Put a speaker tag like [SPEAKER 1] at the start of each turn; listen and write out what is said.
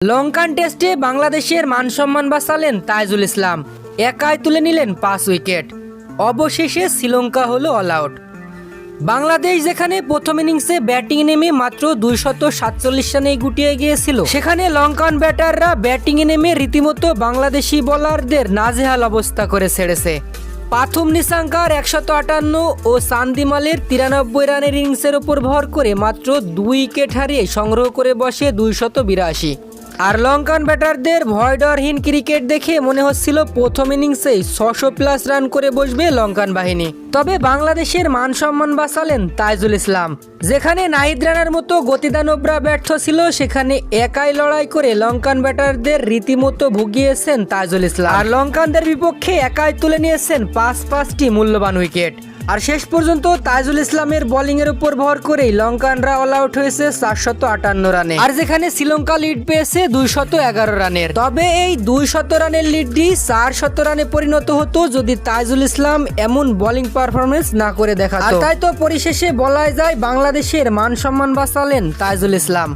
[SPEAKER 1] লঙ্কান টেস্টে বাংলাদেশের মান সম্মান বাঁচালেন তাইজুল ইসলাম। একাই তুলে নিলেন পাঁচ উইকেট। অবশেষে শ্রীলঙ্কা হলো অল আউট বাংলাদেশ যেখানে প্রথম ইনিংসে ব্যাটিং নেমে মাত্র দুইশত সাতচল্লিশ রানে গুটিয়ে গিয়েছিল। সেখানে লঙ্কান ব্যাটাররা ব্যাটিংয়ে নেমে রীতিমতো বাংলাদেশি বোলারদের নাজেহাল অবস্থা করে ছেড়েছে। পাথুম নিশাঙ্কার একশত আটান্ন ও সান্দিমালের তিরানব্বই রানের ইনিংসের ওপর ভর করে মাত্র দুই উইকেট হারিয়ে সংগ্রহ করে বসে দুইশত বিরাশি। আর লঙ্কান ব্যাটারদের ভয়ডরহীন ক্রিকেট দেখে মনে হচ্ছিল প্রথম ইনিংসেই ছশো প্লাস রান করে বসবে লঙ্কান বাহিনী। তবে বাংলাদেশের মান সম্মান বাঁচালেন তাইজুল ইসলাম। যেখানে নাহিদ রানার মতো গতিদানবরা ব্যর্থ ছিল, সেখানে একাই লড়াই করে লঙ্কান ব্যাটারদের রীতিমতো ভুগিয়েছেন তাইজুল ইসলাম। আর লঙ্কানদের বিপক্ষে একাই তুলে নিয়েছেন পাঁচ পাঁচটি মূল্যবান উইকেট। আর শেষ পর্যন্ত তাইজুল ইসলামের বোলিং এর উপর ভর করেই লঙ্কানরা অল আউট হয়েছে চারশত আটান্ন রানে। আর যেখানে শ্রীলঙ্কা লিড পেয়েছে দুইশত এগারো রানের। তবে এই দুইশত রানের লিডটি চার শত রানে পরিণত হতো যদি তাইজুল ইসলাম এমন বোলিং পারফরমেন্স না করে আর তাই তো পরিশেষে বলাই যায় বাংলাদেশের মান সম্মান বাঁচালেন তাইজুল ইসলাম।